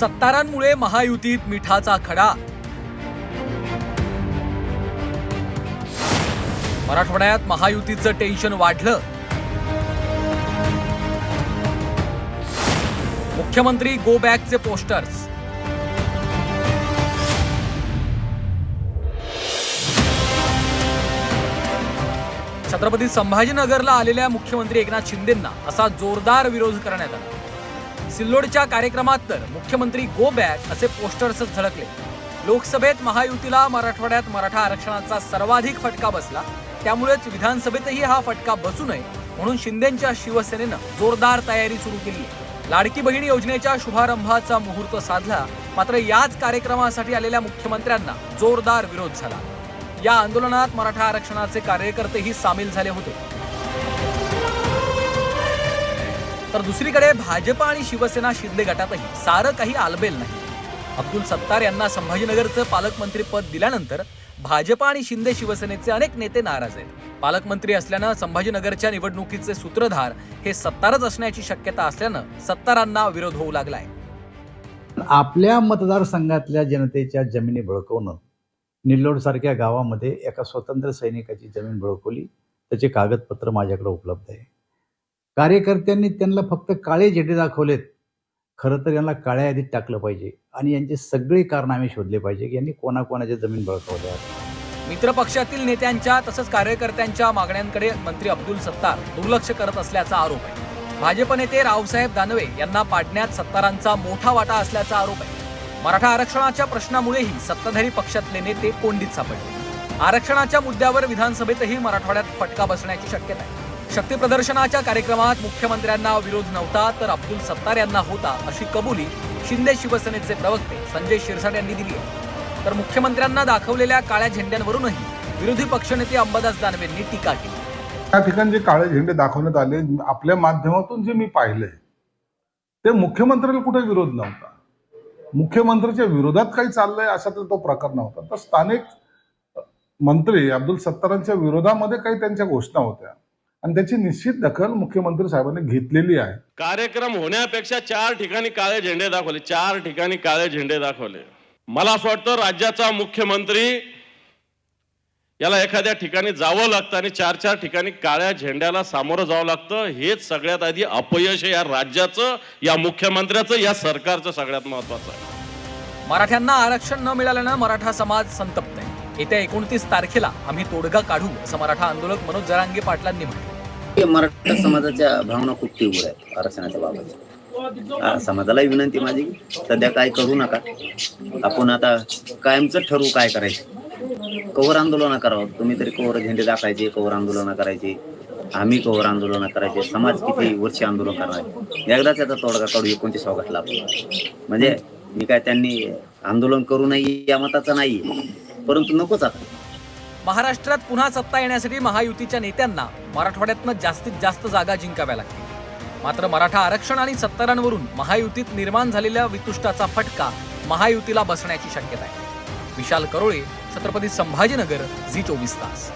सत्तारांमुळे महायुतीत मिठाचा खडा. मराठवाड्यात महायुतीचं टेन्शन वाढलं. मुख्यमंत्री गो बॅकचे पोस्टर्स. छत्रपती संभाजीनगरला आलेल्या मुख्यमंत्री एकनाथ शिंदेंना असा जोरदार विरोध करण्यात आला. सिल्लोडच्या कार्यक्रमात तर मुख्यमंत्री गो बॅक असे पोस्टर्सच झळकले. लोकसभेत महायुतीला मराठवाड्यात मराठा आरक्षणाचा सर्वाधिक फटका बसला. त्यामुळेच विधानसभेतही हा फटका बसू नये म्हणून शिंदेच्या शिवसेनेनं जोरदार तयारी सुरू केली लाडकी बहीण योजनेच्या शुभारंभाचा मुहूर्त साधला मात्र याच कार्यक्रमासाठी आलेल्या मुख्यमंत्र्यांना जोरदार विरोध झाला. या आंदोलनात मराठा आरक्षणाचे कार्यकर्तेही सामील झाले होते. तर दुसरीकडे भाजप आणि शिवसेना शिंदे गटातही सारं काही आलबेल नाही. अब्दुल सत्तार यांना संभाजीनगरचं पालकमंत्री पद दिल्यानंतर भाजप आणि शिंदे शिवसेनेचे अनेक नेते नाराज आहेत. पालकमंत्री असल्यानं संभाजीनगरच्या निवडणुकीचे सूत्रधार हे सत्तारच असण्याची शक्यता असल्यानं सत्तारांना विरोध होऊ लागलाय. आपल्या मतदारसंघातल्या जनतेच्या जमिनी बळकवणं निल्लोडसारख्या गावामध्ये एका स्वतंत्र सैनिकाची जमीन बळकवली त्याचे कागदपत्र माझ्याकडे उपलब्ध आहे. कार्यकर्त्यांनी त्यांना फक्त काळे झेंडे दाखवलेत. खरं तर यांना काळ्या यादीत टाकलं पाहिजे आणि यांचे सगळे कारनामे शोधले पाहिजे की यांनी कोणाकोणाच्या जमीन बळकवल्या मित्रपक्षातील नेत्यांच्या तसंच कार्यकर्त्यांच्या मागण्यांकडे मंत्री अब्दुल सत्तार दुर्लक्ष करत असल्याचा आरोप आहे. भाजप नेते रावसाहेब दानवे यांना पाडण्यात सत्तारांचा मोठा वाटा असल्याचा आरोप आहे. मराठा आरक्षणाच्या प्रश्नामुळेही सत्ताधारी पक्षातले नेते कोंडीत सापडले. आरक्षणाच्या मुद्द्यावर विधानसभेतही मराठवाड्यात फटका बसण्याची शक्यता आहे. शक्ती प्रदर्शनाच्या कार्यक्रमात मुख्यमंत्र्यांना विरोध नव्हता तर अब्दुल सत्तार यांना होता अशी कबुली शिंदे शिवसेनेचे प्रवक्ते संजय शिरसाट यांनी दिली आहे. तर मुख्यमंत्र्यांना दाखवलेल्या काळ्या झेंड्यांवरूनही विरोधी पक्षनेते अंबादास दानवेंनी टीका केली. त्या ठिकाणी जे काळे झेंडे दाखवण्यात आले आपल्या माध्यमातून जे मी पाहिलंय ते मुख्यमंत्र्याला कुठे विरोध नव्हता. मुख्यमंत्र्याच्या विरोधात काही चाललंय असा तर तो प्रकार नव्हता. तर स्थानिक मंत्री अब्दुल सत्तारांच्या विरोधामध्ये काही त्यांच्या घोषणा होत्या. आणि त्याची निश्चित दखल मुख्यमंत्री साहेबांनी घेतलेली आहे. कार्यक्रम होण्यापेक्षा चार ठिकाणी काळे झेंडे दाखवले. चार ठिकाणी काळे झेंडे दाखवले. मला असं वाटतं राज्याचा मुख्यमंत्री याला एखाद्या ठिकाणी जावं लागतं आणि चार चार ठिकाणी काळ्या झेंड्याला सामोरं जावं लागतं. हेच सगळ्यात आधी अपयश आहे या राज्याचं या मुख्यमंत्र्याचं या सरकारचं सगळ्यात महत्वाचं आहे. मराठ्यांना आरक्षण न मिळाल्यानं मराठा समाज संतप्त आहे. येत्या एकोणतीस तारखेला आम्ही तोडगा काढू असं मराठा आंदोलक मनोज जरांगे पाटलांनी म्हटलं. मराठा समाजाच्या भावना खूप तीव्र आहेत आरक्षणाच्या बाबत समाजालाही विनंती माझी सध्या काय करू नका. आपण आता कायमचं ठरवू काय करायचं. कवर आंदोलन करावं. तुम्ही तरी कवर झेंडे दाखायचे कवर आंदोलन करायचे. आम्ही कवर आंदोलन करायचे. समाज किती वर्षी आंदोलन करणार एकदाच याचा तोडगा काढू एकोणतीस ऑगस्टला म्हणजे मी काय त्यांनी आंदोलन करू नये या मताचा नाही परंतु नकोच आता. महाराष्ट्रात पुन्हा सत्ता येण्यासाठी महायुतीच्या नेत्यांना मराठवाड्यातनं जास्तीत जास्त जागा जिंकाव्या लागतील. मात्र मराठा आरक्षण आणि सत्तारांवरून महायुतीत निर्माण झालेल्या वितुष्टाचा फटका महायुतीला बसण्याची शक्यता आहे. विशाल करोळे छत्रपती संभाजीनगर झी चोवीस तास.